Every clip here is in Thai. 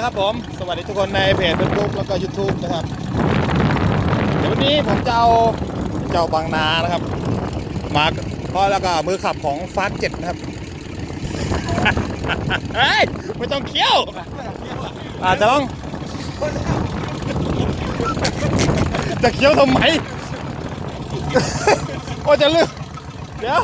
นะครับผม สวัสดีทุกคนในเพจ Facebook แล้วก็ YouTube นะครับ เดี๋ยววันนี้ผมจะเอาเจ้าบางนานะครับ มาก็แล้วก็มือขับของฟาสเจ็ดนะครับ เฮ้ย ไม่ต้องเคี้ยวอาจจะต้อง จะเคี้ยวทำไม โอ้จะลืมเดี๋ยว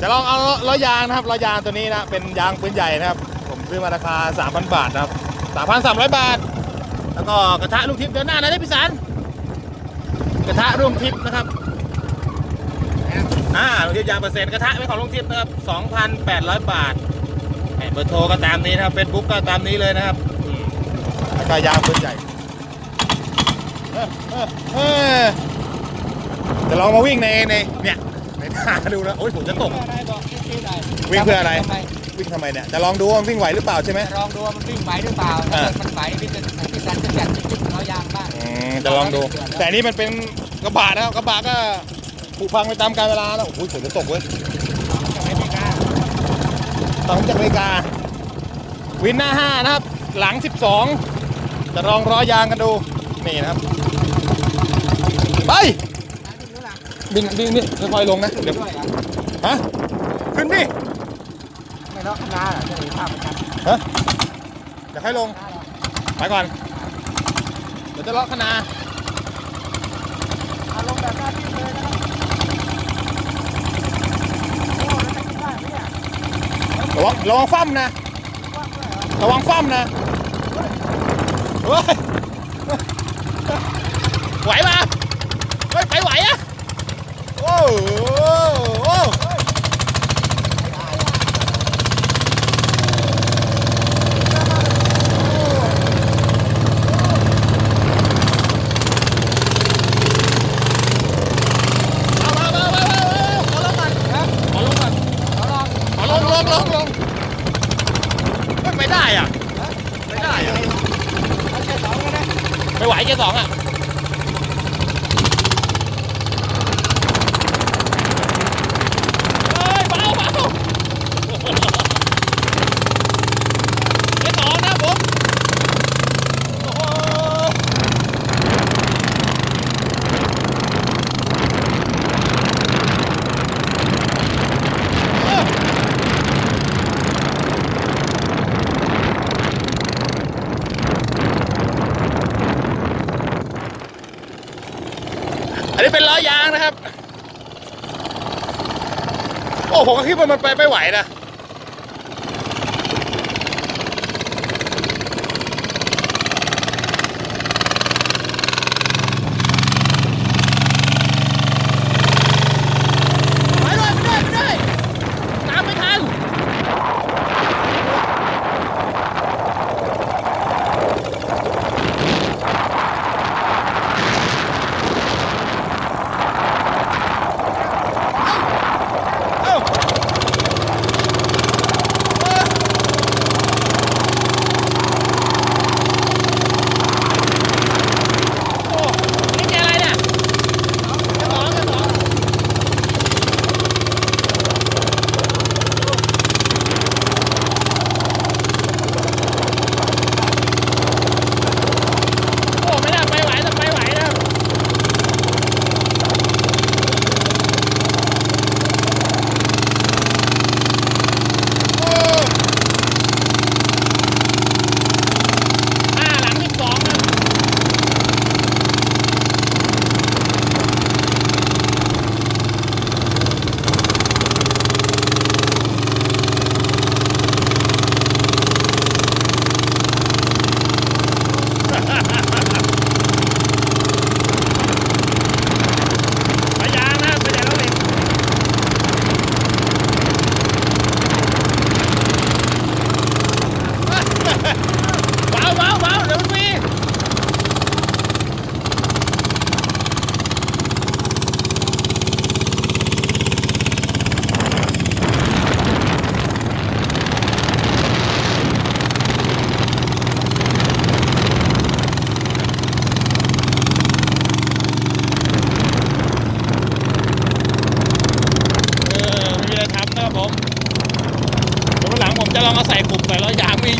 จะลองเอาล้อยางนะครับล้อยางตัวนี้นะ เป็นยางปืนใหญ่นะครับ ผมซื้อมาราคา 3,000 บาทนะครับ 3,300 บาท แล้วก็กระทะลูกทิพย์เดินหน้าหนะได้พี่สันกระทะร่วมทิพย์นะครับอ่าลูกทิพย์ยางเปอร์เซ็นต์กระทะเป็นของลุงทิพย์นะครับ 2,800 บาทแหม่เบอร์โทรก็ตามนี้นะครับเฟซบุ๊กก็ตามนี้เลยนะครับอืมแล้วก็ยางปืนใหญ่เออเออเออจะลองมาวิ่งในในเนี่ยในท่าดูนะโอ้ยผมจะตกอะไรบอกที่ไหนวิ่งเพื่ออะไรทำม วิ่งทำไมเนี่ยจะลองดูว่ามันวิ่งไหวหรือเปล่าใช่ไหม ลองดูว่ามันวิ่งไหวหรือเปล่าอ่าถ้าเกิดมันไหวพี่จะพี่สันจะจัดจุดเอายางบ้างอืมจะลองดู แต่อันนี้มันเป็นกระบะนะครับกระบะก็ผุพังไปตามกาลเวลาแล้วโอ้ยฝนจะตกเว้ยจะไม่ได้กล้าตอนจากอเมริกา วินหน้า5นะครับ หลัง 12 จะลองร้อยางกันดู นี่นะครับ ไป บินบินนี่ค่อยๆลงนะเดี๋ยวด้วยเหรอฮะ ขึ้นดิไม่ เลาะข้างหน้าเหรอจะมีภาพประชันฮะเดี๋ยวค่อยลงหน้าเหรอไปก่อน เดี๋ยวจะเลาะคณาเอาลงแบบหน้าที่เลยนะครับโอ้แล้วจะขึ้นได้ไหมเนี่ยระวังระวังฟั่มนะ ว่างด้วยเหรอระวังฟั่มนะเฮ้ยไหวมาเฮ้ยไปไหวอะโอ้โหโอ้โหเอามามามามาขอลงก่อน ฮะ ขอลงก่อน เอาลอง ขอลงลงลงลงเฮ้ยไม่ได้อะ ไม่ได้อะ เอาแค่สองก็ได้ ไม่ไหวแค่สองอะเฮ้ยเบาเบาแค่สองนะผมโอ้โหเอออันนี้ เป็นล้อยางนะครับ โอ้ผมก็คิดว่ามันไปไม่ไหวนะ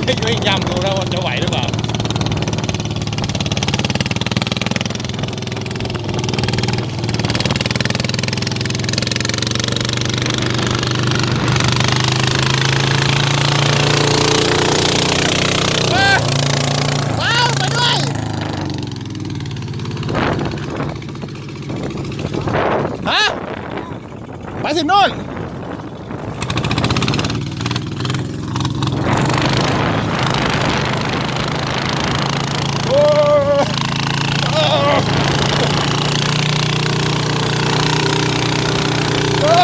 ไม่ยำดูแล้วว่าจะไหวหรือเปล่า ว้าวไปด้วย ฮะ ไปถึงนู่น โอ้โอ้โอ้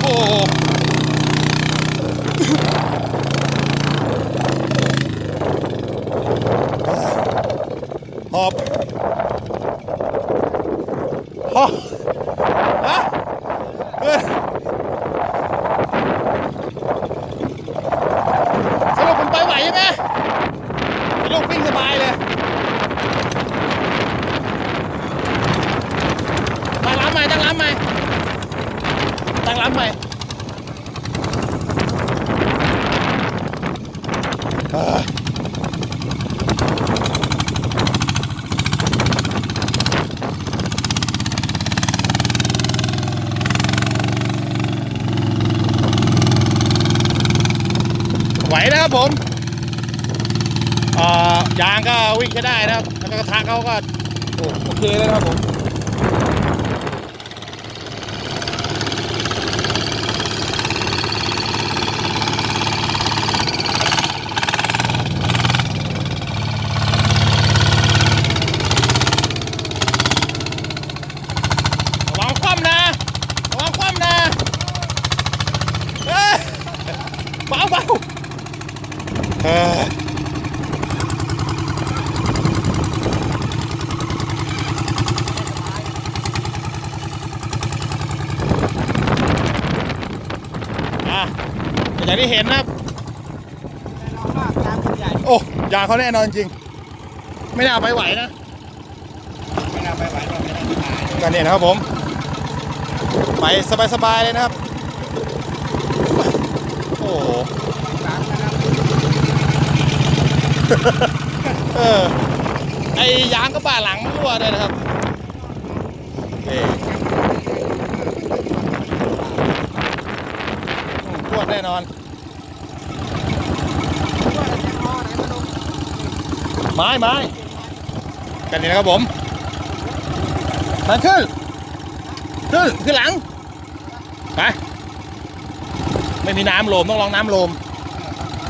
โอ้ หอบหอบฮะเอ้ยสรุปมันไปไหวใช่ไหมพี่ลูกวิ่งสบายเลยตั้งรับใหม่ตั้งรับใหม่ตั้งรับใหม่เอ้ยไหว นะครับผมยางก็วิ่งใช้ได้นะครับ แล้วก็กระทะเขาก็โอเคเลยครับผมระวังคว่ำนะระวังคว่ำนะเบาเบา อออะอย่างที่เห็นนะครับแน่นอนมากยางใหญ่โอ้ยางเขาแน่นอนจริง ไม่น่าไปไหวนะไม่น่าไปไหวหรอกไม่น่าไปตายก็เนี่ยนะครับผม ไปสบายๆเลยนะครับ โอ้โห หลังนะครับ เออไอยางก็บ่าหลังรั่วเลยนะครับเอ้รั่วแน่นอน ไม้ไม้กันนี่นะครับผมทาขึ้น ขึ้น ขึ้นหลัง ไป ไม่มีน้ำโลม ต้องลองน้ำโลม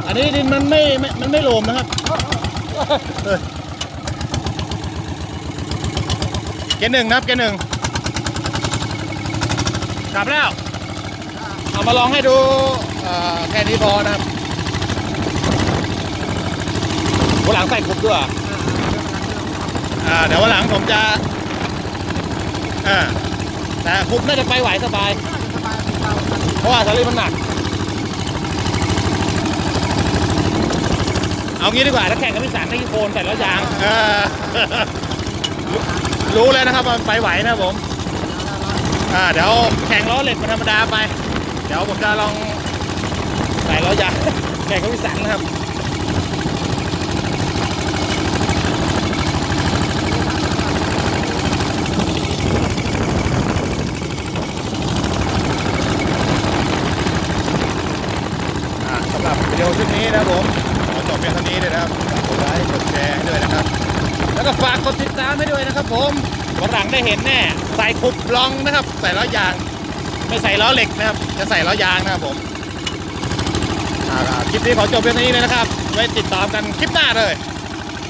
อันนี้ดินมันไม่ไม่มันไม่โลมนะครับเกณฑ์หนึ่งนะครับเกณฑ์หนึ่งกลับแล้ว เอามาลองให้ดูแค่นี้พอนะครับหัวหลังใส่คุบด้วยอ่าเดี๋ยววันหลังผมจะอ่าแต่คุบน่าจะไปไหวสบาย เพราะว่าสลิงมันหนัก เอางี้ดีกว่าถ้าแข่งกับพี่สันให้โคนแต่ละยาง เออรู้เลยนะครับว่ามันไปไหวนะผม อ่าเดี๋ยวแข่งล้อเหล็กเป็นธรรมดาไป เดี๋ยวผมจะลองใส่ล้อยาง แข่งกับพี่สันนะครับ อ่าสำหรับวิดีโอชุดนี้นะครับผม พียงเท่านี้เลยนะครับกดไลค์กดแชร์ด้วยนะครับ แล้วก็ฝากกดติดตามให้ด้วยนะครับ ผมวันหลังได้เห็นแน่ใส่คุบลองนะครับ ใส่ล้อยาง ไม่ใส่ล้อเหล็กนะครับ จะใส่ล้อยางนะครับผมคลิปนี้ขอจบเพียงเท่านี้เลยนะครับ ไว้ติดตามกันคลิปหน้าเลย